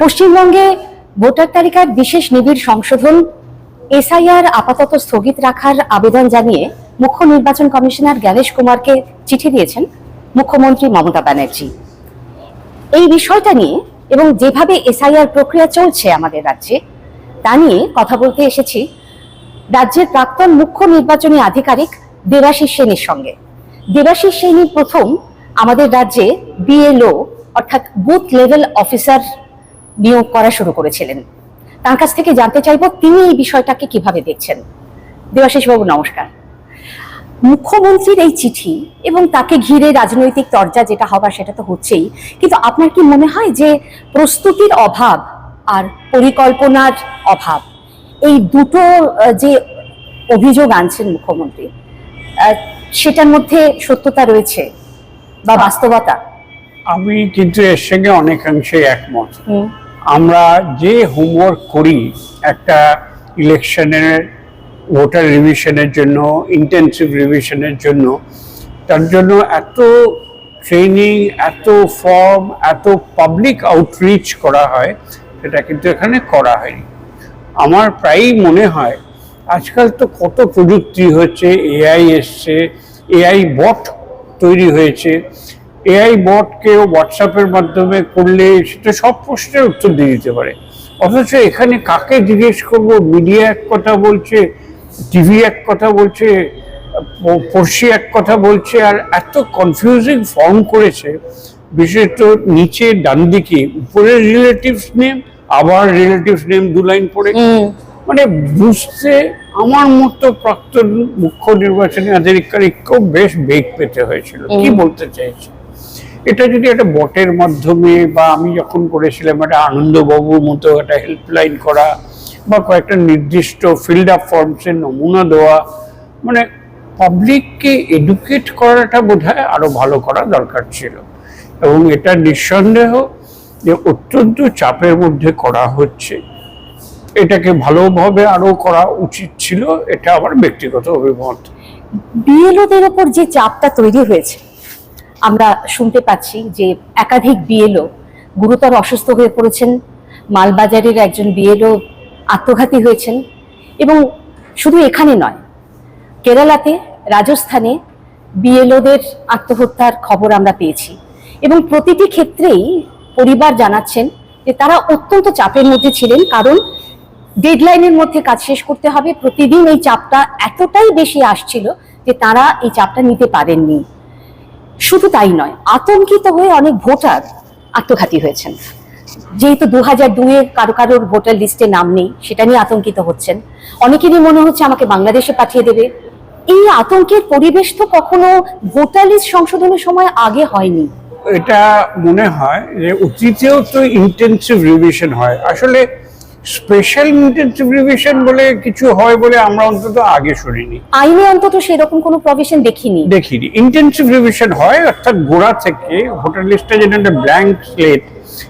পশ্চিমবঙ্গে ভোটার তালিকার বিশেষ নিবিড় সংশোধন, এসআইআর আপাতত স্থগিত রাখার আবেদন জানিয়ে মুখ্য নির্বাচন কমিশনার জ্ঞানেশ কুমারকে চিঠি দিয়েছেন মুখ্যমন্ত্রী মমতা ব্যানার্জি। এই বিষয়টা নিয়ে এবং যেভাবে এসআইআর প্রক্রিয়া চলছে আমাদের রাজ্যে, তা নিয়ে কথা বলতে এসেছি রাজ্যের প্রাক্তন মুখ্য নির্বাচনী আধিকারিক দেবাশিস সেনের সঙ্গে। দেবাশিস সেনী প্রথম আমাদের রাজ্যে বিএলও অর্থাৎ বুথ লেভেল অফিসার নিয়োগ করা শুরু করেছিলেন। তার কাছ থেকে জানতে চাইব তিনি এই বিষয়টাকে কীভাবে দেখছেন। দেবাশিস বাবু নমস্কার। মুখ্যমন্ত্রীর এই চিঠি এবং তাকে ঘিরে রাজনৈতিক তরজা যেটা হবার সেটা তো হচ্ছেই কিন্তু আপনার কি মনে হয় যে প্রস্তুতির অভাব আর পরিকল্পনার অভাব এই দুটো যে অভিযোগ আনছেন মুখ্যমন্ত্রী সেটার মধ্যে সত্যতা রয়েছে বা বাস্তবতা? আমি কিন্তু এর সঙ্গে অনেকাংশে একমত। আমরা যে হোমওয়ার্ক করি একটা ইলেকশনের ভোটার রিভিশনের জন্য ইন্টেন্সিভ রিভিশনের জন্য, তার জন্য এত ট্রেনিং এত ফর্ম এত পাবলিক আউটরিচ করা হয়, সেটা কিন্তু এখানে করা হয়নি। আমার প্রায়ই মনে হয়, আজকাল তো কত প্রযুক্তি হচ্ছে এআই এসছে এআই বট তৈরি হয়েছে এআই বটকে হোয়াটসঅ্যাপের মাধ্যমে করলে সেটা সব প্রশ্নের উত্তর দিয়ে দিতে পারে। অথচ এখানে কাকে জিজ্ঞেস করব? মিডিয়া এক কথা বলছে টিভি এক কথা বলছে পড়শি এক কথা বলছে আর এত কনফিউজিং ফর্ম করেছে। বিশেষত নিচে ডান দিকে উপরে রিলেটিভস নেম আবার রিলেটিভস নেম দু লাইন পড়ে। মানে বুঝতে আমার মতো প্রাক্তন মুখ্য নির্বাচনী আধিকারিককেও বেশ বেগ পেতে হয়েছিল। কি বলতে চাইছি এটা যদি একটা বটের মাধ্যমে বা আমি যখন করেছিলাম একটা আনন্দবাবুর মতো একটা হেল্পলাইন করা বা কয়েকটা নির্দিষ্ট ফিল্ড আপ ফর্মসের নমুনা দেওয়া মানে পাবলিককে এডুকেট করাটা বোধ হয় আরও ভালো করা দরকার ছিল। এবং এটা নিঃসন্দেহ যে অত্যন্ত চাপের মধ্যে করা হচ্ছে। এটাকে ভালোভাবে আরও করা উচিত ছিল, এটা আমার ব্যক্তিগত অভিমত। বিএলওদের ওপর যে চাপটা তৈরি হয়েছে আমরা শুনতে পাচ্ছি যে একাধিক বিএলও গুরুতর অসুস্থ হয়ে পড়েছেন। মালবাজারের একজন বিএলও আত্মঘাতী হয়েছেন এবং শুধু এখানে নয়, কেরালাতে রাজস্থানে বিএলওদের আত্মহত্যার খবর আমরা পেয়েছি এবং প্রতিটি ক্ষেত্রেই পরিবার জানাচ্ছেন যে তারা অত্যন্ত চাপের মধ্যে ছিলেন কারণ ডেডলাইনের মধ্যে কাজ শেষ করতে হবে। প্রতিদিন এই চাপটা এতটাই বেশি আসছিল যে তারা এই চাপটা নিতে পারেননি। শুধু তাই নয়, আতঙ্কিত হয়ে অনেক ভোটার আত্মঘাতী হয়েছেন। যেহেতু দু হাজার দুইয়ের কারও কারোর ভোটার লিস্টে নাম নেই, সেটা নিয়ে আতঙ্কিত হচ্ছেন। অনেকেরই মনে হচ্ছে আমাকে বাংলাদেশে পাঠিয়ে দেবে। এই আতঙ্কের পরিবেশ তো কখনো ভোটার লিস্ট সংশোধনের সময় আগে হয়নি। এটা মনে হয় যে অতীতেও তো ইন্টেন্সিভ রিভিশন হয়। আসলে স্পেশাল ইন্টেন্সিভ রিভিশন বলে কিছু হয় বলে আমরা অন্তত আগে শুনিনি। আইনে অন্তত সেরকম কোনো প্রভিশন দেখিনি। দেখিনি। ইন্টেন্সিভ রিভিশন হয় অর্থাৎ গোড়া থেকে ভোটার লিস্টে যেটা একটা ব্ল্যাঙ্ক স্লেট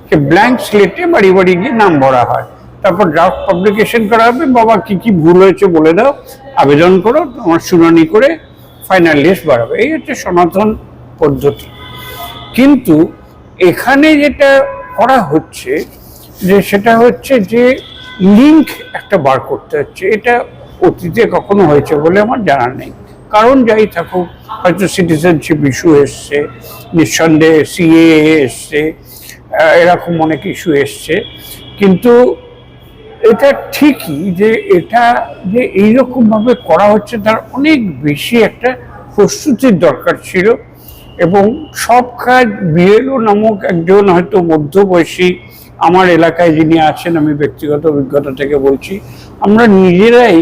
সে ব্ল্যাঙ্ক স্লেটে বাড়ি বাড়ি গিয়ে নাম ভরা হয়। তারপর ড্রাফট পাবলিকেশন করা হবে বাবা কি কি ভুল হয়েছে বলে দাও আবেদন করো তোমার শুনানি করে ফাইনাল লিস্ট বাড়াবে। এই হচ্ছে সনাতন পদ্ধতি। কিন্তু এখানে যেটা করা হচ্ছে যে সেটা হচ্ছে যে লিঙ্ক একটা বার করতে হচ্ছে। এটা অতীতে কখনো হয়েছে বলে আমার জানা নেই। কারণ যাই থাকুক, হয়তো সিটিজেনশিপ ইস্যু এসছে, নিঃসন্দেহে সিএ এসছে এরকম অনেক ইস্যু এসছে। কিন্তু এটা ঠিকই যে এটা যে এইরকমভাবে করা হচ্ছে তার অনেক বেশি একটা প্রস্তুতির দরকার ছিল। এবং সব কাজ বিএলও নামক একজন হয়তো মধ্যবয়সী আমার এলাকায় যিনি আছেন, আমি ব্যক্তিগত অভিজ্ঞতা থেকে বলছি, আমরা নিজেরাই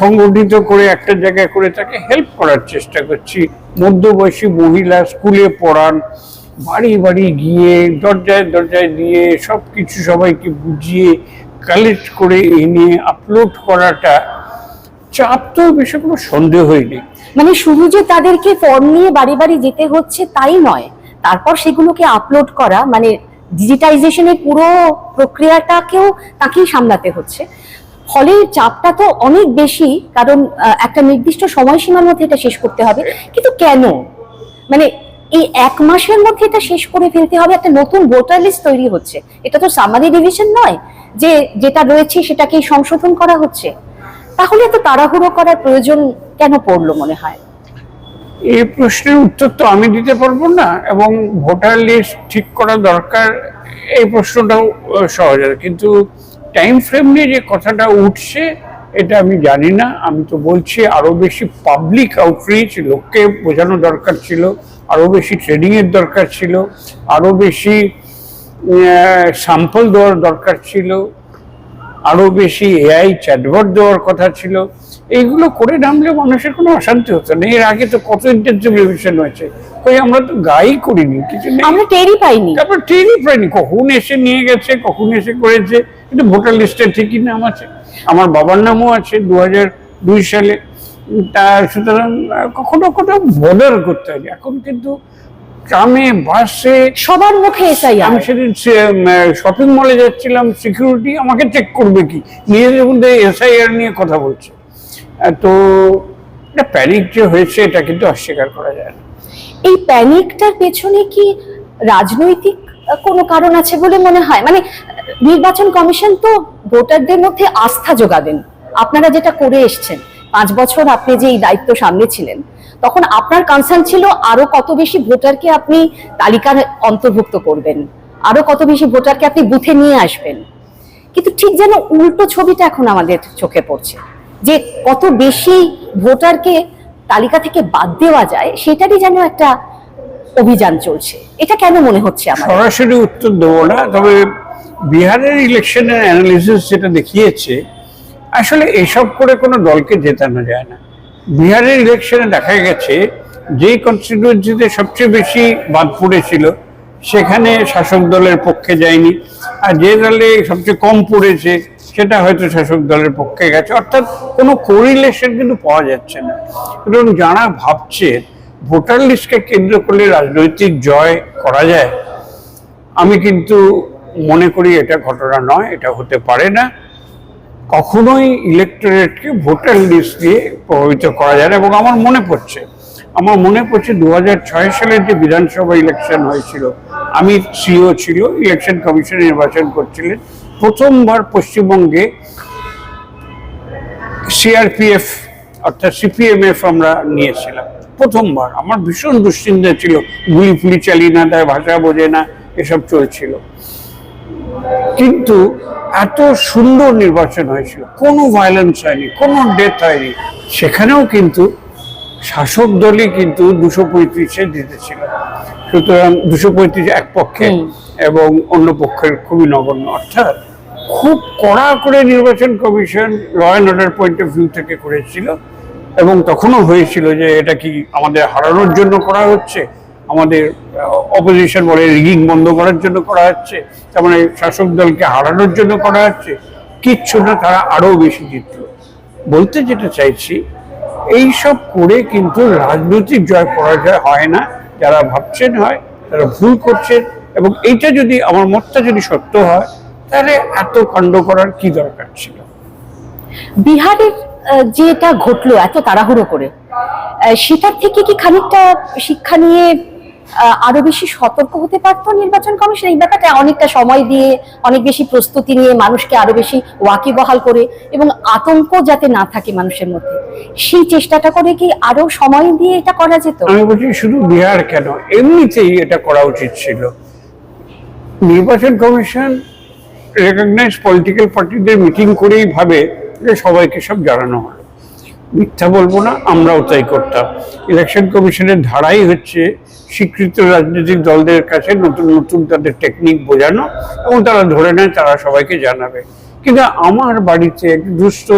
সংগঠিত করে একটা জায়গায় করে তাকে হেল্প করার চেষ্টা করছি। মধ্যবয়সী মহিলা স্কুলে পড়ান, বাড়ি বাড়ি গিয়ে, দরজায় দরজায় দিয়ে সব কিছু সবাইকে বুঝিয়ে কালেক্ট করে এনে আপলোড করাটা চাপ তো বেশি কোনো সন্দেহই নেই মানে শুধু যে তাদেরকে ফর্ম নিয়ে বাড়ি বাড়ি যেতে হচ্ছে তাই নয়, তারপর সেগুলোকে আপলোড করা মানে ডিজিটাইজেশনের পুরো প্রক্রিয়াটাকেও তাকেই সামলাতে হচ্ছে। ফলে চাপটা তো অনেক বেশি, কারণ একটা নির্দিষ্ট সময়সীমার মধ্যে এটা শেষ করতে হবে। কিন্তু কেন? মানে এই এক মাসের মধ্যে এটা শেষ করে ফেলতে হবে, একটা নতুন ভোটার লিস্ট তৈরি হচ্ছে। এটা তো সামারি ডিভিশন নয় যে যেটা রয়েছে সেটাকেই সংশোধন করা হচ্ছে। তাহলে এত তাড়াহুড়ো করার প্রয়োজন কেন পড়ল মনে হয়? এই প্রশ্নের উত্তর তো আমি দিতে পারব না, এবং ভোটার লিস্ট ঠিক করা দরকার, এই প্রশ্নটাও সহজ কিন্তু টাইম ফ্রেম নিয়ে যে কথাটা উঠছে, এটা আমি জানি না। আমি তো বলছি আরও বেশি পাবলিক আউটরিচ লোককে বোঝানো দরকার ছিল আরও বেশি ট্রেনিং এর দরকার ছিল আরও বেশি স্যাম্পল দেওয়ার দরকার ছিল। আরও বেশি এআই চ্যাটবট দেওয়ার কথা ছিল। এইগুলো করে নামলে মানুষের কোনো অশান্তি হতো না। এর আগে তো কত ইন্টেন্সিভ রিভিশন হয়েছে। কই আমরা তো গাই করিনি কিছু আমরা টেরই পাইনি। তারপর টেরই পাইনি কখন এসে নিয়ে গেছে কখন এসে করেছে কিন্তু ভোটার লিস্টে ঠিকই নাম আছে। আমার বাবার নামও আছে দু হাজার দুই সালে। তা সুতরাং কখনো কখনো বর্ডার করতে হয়। এখন কিন্তু ট্রামে বাসে সবার মুখে এসআই আমি সেদিন শপিং মলে যাচ্ছিলাম সিকিউরিটি আমাকে চেক করবে কি? নিজেদের মধ্যে এসআইআর নিয়ে কথা বলছে। তো এটা প্যানিক যে হয়েছে এটা কিন্তু অস্বীকার করা যায় না। এই প্যানিকটার পেছনে কি রাজনৈতিক কোনো কারণ আছে বলে মনে হয়? মানে নির্বাচন কমিশন তো ভোটারদের মধ্যে আস্থা যোগাবেন। আপনারা যেটা করে এসছেন। পাঁচ বছর আপনি যে এই দায়িত্ব সামনে ছিলেন, তখন আপনার কনসার্ন ছিল আরও কত বেশি ভোটারকে আপনি তালিকার অন্তর্ভুক্ত করবেন, আরও কত বেশি ভোটারকে আপনি বুথে নিয়ে আসবেন। কিন্তু ঠিক যেন উল্টো ছবিটা এখন আমাদের চোখে পড়ছে, যে কত বেশি ভোটারকে তালিকা থেকে বাদ দেওয়া যায়, সেটারই যেন একটা অভিযান চলছে। এটা কেন মনে হচ্ছে সরাসরি উত্তর দেবো না, তবে বিহারের ইলেকশনের অ্যানালিসিস যেটা দেখিয়েছে আসলে এসব করে কোনো দলকে জেতানো যায় না। বিহারের ইলেকশনে দেখা গেছে, যেই কনস্টিটুয়েন্সিতে সবচেয়ে বেশি বাদ পড়েছিল, সেখানে শাসক দলের পক্ষে যায়নি। আর যে দলে সবচেয়ে কম পড়েছে, সেটা হয়তো শাসক দলের পক্ষে গেছে। অর্থাৎ কোনো কোরিলেশন কিন্তু পাওয়া যাচ্ছে না। এবং যারা ভাবছে ভোটার লিস্টকে কেন্দ্র করলে রাজনৈতিক জয় করা যায়, আমি কিন্তু মনে করি এটা ঘটনা নয়, এটা হতে পারে না। কখনোই ইলেকটোরেটকে ভোটার লিস্ট দিয়ে প্রভাবিত করা যায় না। এবং আমার মনে পড়ছে, আমার মনে পড়ছে দু সালের যে বিধানসভা ইলেকশন হয়েছিল, আমি সিও ছিল ইলেকশন কমিশন নির্বাচন করছিলেন। প্রথমবার পশ্চিমবঙ্গে সিআরপিএফ অর্থাৎ সিপিএমএফ আমরা নিয়েছিলাম। প্রথমবার, আমার ভীষণ দুশ্চিন্তা ছিল গুলি ফুলি চালিয়ে না দেয় ভাষা বোঝে না, এসব চলছিল। কিন্তু এত সুন্দর নির্বাচন হয়েছিল। কোনো ভায়োলেন্স হয়নি কোনো ডেথ হয়নি। সেখানেও কিন্তু শাসক দলই কিন্তু দুশো পঁয়ত্রিশে জিতেছিল। সুতরাং দুশো পঁয়ত্রিশ এক পক্ষে এবং অন্য পক্ষের খুবই নগণ্য। অর্থাৎ খুব কড়া করে নির্বাচন commission law and order point of view থেকে করেছিল এবং তখনও হয়েছিল যে এটা কি আমাদের হারানোর জন্য করা হচ্ছে? আমাদের অপোজিশন বলে রিগিং বন্ধ করার জন্য করা হচ্ছে, তার মানে শাসক দলকে হারানোর জন্য করা হচ্ছে, কিচ্ছু না, তারা আরও বেশি জিতল। বলতে যেটা চাইছি, এই সব করে কিন্তু রাজনৈতিক জয় পরাজয় হয় না, যারা ভাবছেন হয়, তারা ভুল করছেন, এবং এইটা যদি, আমার মতটা যদি সত্য হয়, তাহলে এত কাণ্ড করার কি দরকার ছিল? বিহারের যেটা ঘটলো, এত তাড়াহুড়ো করে সেটার থেকে কি খানিকটা শিক্ষা নিয়ে আরও বেশি সতর্ক হতে পারতো নির্বাচন কমিশন? এই ব্যাপারটা অনেকটা সময় দিয়ে, অনেক বেশি প্রস্তুতি নিয়ে মানুষকে আরও বেশি ওয়াকিবহাল করে এবং আতঙ্ক যাতে না থাকে মানুষের মধ্যে, সেই চেষ্টাটা করে কি আরও সময় দিয়ে এটা করা যেত? আমি বলছি শুধু বিহার কেন? এমনিতেই এটা করা উচিত ছিল। নির্বাচন কমিশন রেকগনাইজ পলিটিক্যাল পার্টিদের মিটিং করেই ভাবে যে সবাইকে সব জানানো হলো মিথ্যা বলব না, আমরাও তাই করতাম। ইলেকশন কমিশনের ধারাই হচ্ছে স্বীকৃত রাজনৈতিক দলদের কাছে নতুন নতুন তাদের টেকনিক বোঝানো এবং তারা ধরে নেয়, তারা সবাইকে জানাবে। কিন্তু আমার বাড়িতে এক দুস্থ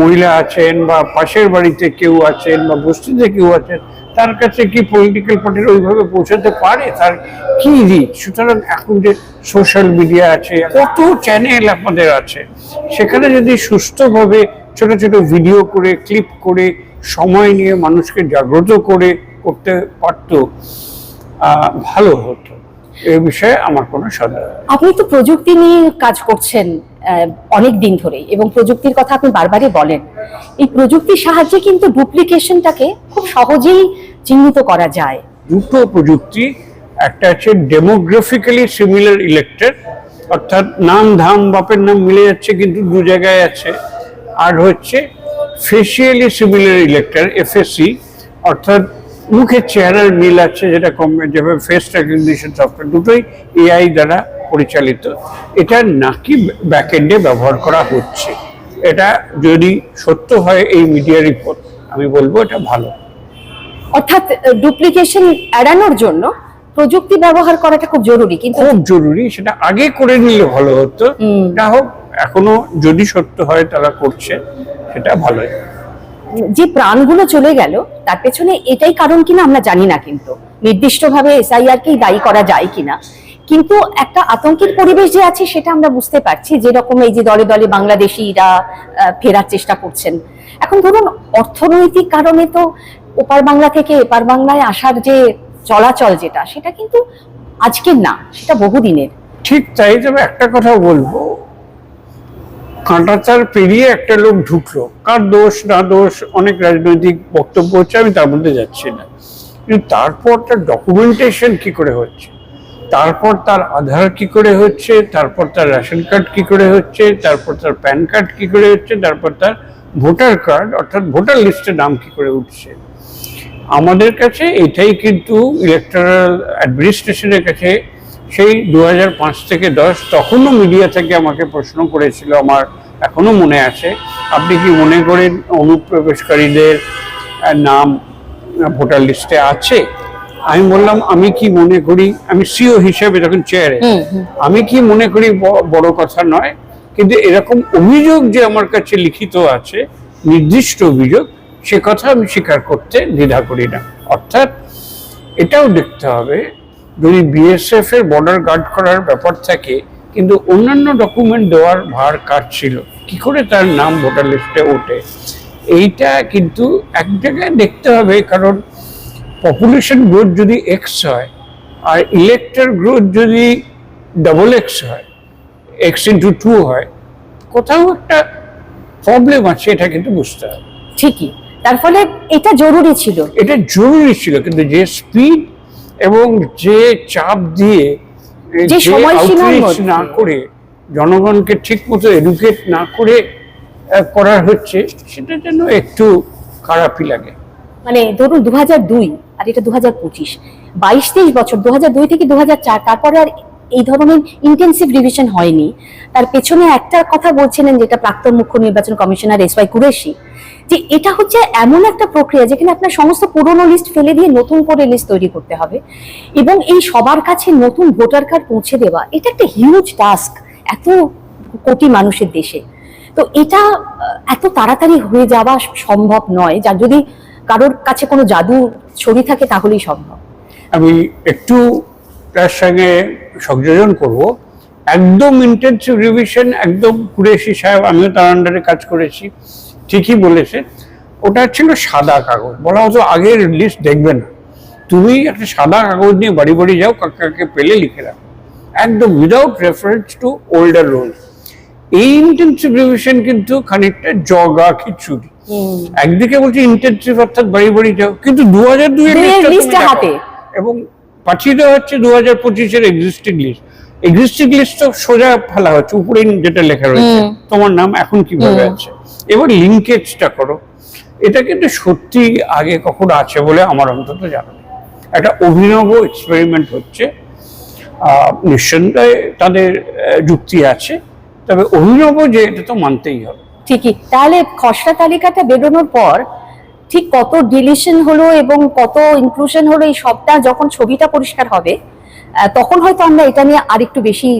মহিলা আছেন বা পাশের বাড়িতে কেউ আছেন বা বস্তিতে কেউ আছেন, তার কাছে কি পলিটিক্যাল পার্টির ওইভাবে পৌঁছাতে পারে? তার কি রিচ সুতরাং এখন যে সোশ্যাল মিডিয়া আছে, কত চ্যানেল আপনাদের আছে, সেখানে যদি সুস্থভাবে ছোট ছোট ভিডিও করে ক্লিপ করে সময় নিয়ে মানুষকে জাগ্রত করে করতে পারতো ভালো হতো। এ বিষয়ে আমার কোনো সন্দেহ। আপনি তো প্রযুক্তি নিয়ে কাজ করছেন অনেক দিন ধরেই এবং প্রযুক্তির কথা আপনি বারবারই বলেন। এই প্রযুক্তির সাহায্যে কিন্তু ডুপ্লিকেশনটাকে খুব সহজেই চিহ্নিত করা যায়। দুটো প্রযুক্তি একটা আছে ডেমোগ্রাফিক্যালি সিমিলার ইলেক্টেড অর্থাৎ নাম ধাম বাপের নাম মিলে যাচ্ছে কিন্তু দু জায়গায় আছে। আর হচ্ছে ফেসিয়ালি সিমিলার ইলেক্টার এফএসসি অর্থাৎ মুখের চেহারার মিল আছে যেটা কম যেভাবে ফেস রেকগনিশন সফটওয়্যার দুটোই এআই দ্বারা পরিচালিত। এটা নাকি ব্যাকএন্ডে ব্যবহার করা হচ্ছে। এটা যদি সত্য হয় এই মিডিয়া রিপোর্ট আমি বলব এটা ভালো। অর্থাৎ ডুপ্লিকেশন এড়ানোর জন্য প্রযুক্তি ব্যবহার করাটা খুব জরুরি কিন্তু খুব জরুরি সেটা আগে করে নিলে ভালো হতো। না হোক এখনও যদি সত্য হয় তারা করছে সেটা ভালোই। যে প্রাণগুলো চলে গেল তার পেছনে এটাই কারণ কিনা আমরা জানি না কিন্তু। নির্দিষ্টভাবে এসআইআর কেই দায়ী করা যায় কিনা। কিন্তু একটা আতঙ্কের পরিবেশ যে আছে সেটা আমরা বুঝতে পারছি যেরকম এই যে দলে দলে বাংলাদেশিরা ফেরার চেষ্টা করছেন। এখন ধরুন অর্থনৈতিক কারণে তো ওপার বাংলা থেকে এপার বাংলায় আসার যে চলাচল যেটা সেটা কিন্তু আজকের না সেটা বহুদিনের। ঠিক তাই তবে একটা কথা বলব কাঁটাতার পেরিয়ে একটা লোক ঢুকলো। কার দোষ, না দোষ, অনেক রাজনৈতিক বক্তব্য হচ্ছে, আমি তার মধ্যে যাচ্ছি না। কিন্তু তারপর তার ডকুমেন্টেশন কি করে হচ্ছে? তারপর তার আধার কি করে হচ্ছে? তারপর তার রেশন কার্ড কি করে হচ্ছে? তারপর তার প্যান কার্ড কি করে হচ্ছে? তারপর তার ভোটার কার্ড, অর্থাৎ ভোটার লিস্টে নাম কি করে উঠছে? আমাদের কাছে এটাই কিন্তু ইলেকট্রাল অ্যাডমিনিস্ট্রেশনের কাছে সেই দু পাঁচ থেকে দশ তখনও মিডিয়া থেকে আমাকে প্রশ্ন করেছিল আমার এখনও মনে আছে। আপনি কি মনে করেন অনুপ্রবেশকারীদের নাম ভোটার লিস্টে আছে? আমি বললাম আমি কি মনে করি আমি সিও হিসেবে তখন চেয়ারে আমি কি মনে করি বড় কথা নয় কিন্তু এরকম অভিযোগ যে আমার কাছে লিখিত আছে নির্দিষ্ট অভিযোগ সে কথা আমি স্বীকার করতে দ্বিধা করি না। অর্থাৎ এটাও দেখতে হবে যদি বিএসএফ এর বর্ডার গার্ড করার ব্যাপার থাকে কিন্তু অন্যান্য ডকুমেন্ট দেওয়ার ভার কার ছিল? কি করে তার নাম ভোটার লিস্টে ওঠে? এইটা কিন্তু এক জায়গায় দেখতে হবে কারণ পপুলেশন গ্রোথ যদি এক্স হয় আর ইলেক্টর গ্রোথ যদি ডাবল এক্স হয় এক্স ইন্টু টু হয় কোথাও একটা প্রবলেম আছে এটা কিন্তু বুঝতে হবে। ঠিকই। তার ফলে এটা জরুরি ছিল। এটা জরুরি ছিল কিন্তু যে স্পিড এবং যে চাপ দিয়ে যে না করে জনগণকে ঠিক মতো এডুকেট না করে আহ, করা হচ্ছে সেটা যেন একটু খারাপই লাগে। মানে ধরুন দু দুই আর এটা দু হাজার পঁচিশ বাইশ তেইশ বছর দু দুই থেকে দু চার তারপরে আর এই ধরনের ইন্টেন্সিভ রিভিশন হয়নি। তার পেছনে একটা কথা বলছিলেন যেটা প্রাক্তন মুখ্য নির্বাচন কমিশনার এস ওয়াই কুরেশি। যে এটা হচ্ছে এমন একটা প্রক্রিয়া যেখানে আপনার সমস্ত পুরনো লিস্ট ফেলে দিয়ে নতুন করে লিস্ট তৈরি করতে হবে এবং এই সবার কাছে নতুন ভোটার কার্ড পৌঁছে দেওয়া, এটা একটা হিউজ টাস্ক এত কোটি মানুষের দেশে। তো এটা এত তাড়াতাড়ি হয়ে যাওয়া সম্ভব নয় যার যদি কারোর কাছে কোনো জাদু ছড়ি থাকে তাহলেই সম্ভব। আমি একটু তার সঙ্গে সংযোজন করব। একদম ইন্টেন্সিভ রিভিশন একদম কুরেশি সাহেব, আমিও তার আন্ডারে কাজ করেছি। ঠিকই বলেছে ওটা ছিল সাদা কাগজ। বলা হতো আগের লিস্ট দেখবে না। তুমি একটা সাদা কাগজ নিয়ে বাড়ি বাড়ি যাও কাকাকে পেলে লিখে রাখো। একদম without reference to older roll এই ইন্টেন্সিভ রিভিশন কিন্তু খানিকটা জগা খিচুড়ি। একদিকে বলছি ইন্টেন্সিভ অর্থাৎ বাড়ি বাড়ি যাও কিন্তু দু হাজার দুই। এবং পাঠিয়ে দেওয়া হচ্ছে দু হাজার পঁচিশের এক্সিস্টিং লিস্ট এক্সিস্টিং লিস্ট সোজা ফেলা হচ্ছে উপরে যেটা লেখা রয়েছে তোমার নাম এখন কীভাবে আছে? এবার লিঙ্কেজটা করো। এটা কিন্তু সত্যি আগে কখনো আছে বলে আমার অন্তত জানা নেই। একটা অভিনব এক্সপেরিমেন্ট হচ্ছে। নিঃসন্দেহে তাদের যুক্তি আছে। তবে অভিনব যে এটা তো মানতেই হবে। ঠিকই। তাহলে খসড়া তালিকাটা বেরোনোর পর ঠিক কত ডিলিশন হলো এবং কত ইনক্লুশন হলো এই সবটা যখন ছবিটা পরিষ্কার হবে তখন হয়তো আমরা এটা নিয়ে আরেকটু বেশি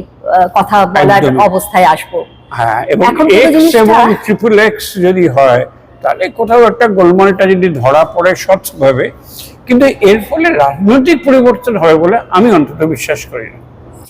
কথা বলার অবস্থায় আসব। হ্যাঁ এবং এক্স এবং ট্রিপল এক্স যদি হয় তাহলে কোথাও একটা গোলমালটা যদি ধরা পড়ে কিন্তু এর ফলে রাজনৈতিক পরিবর্তন হবে বলে আমি অন্তত বিশ্বাস করি না।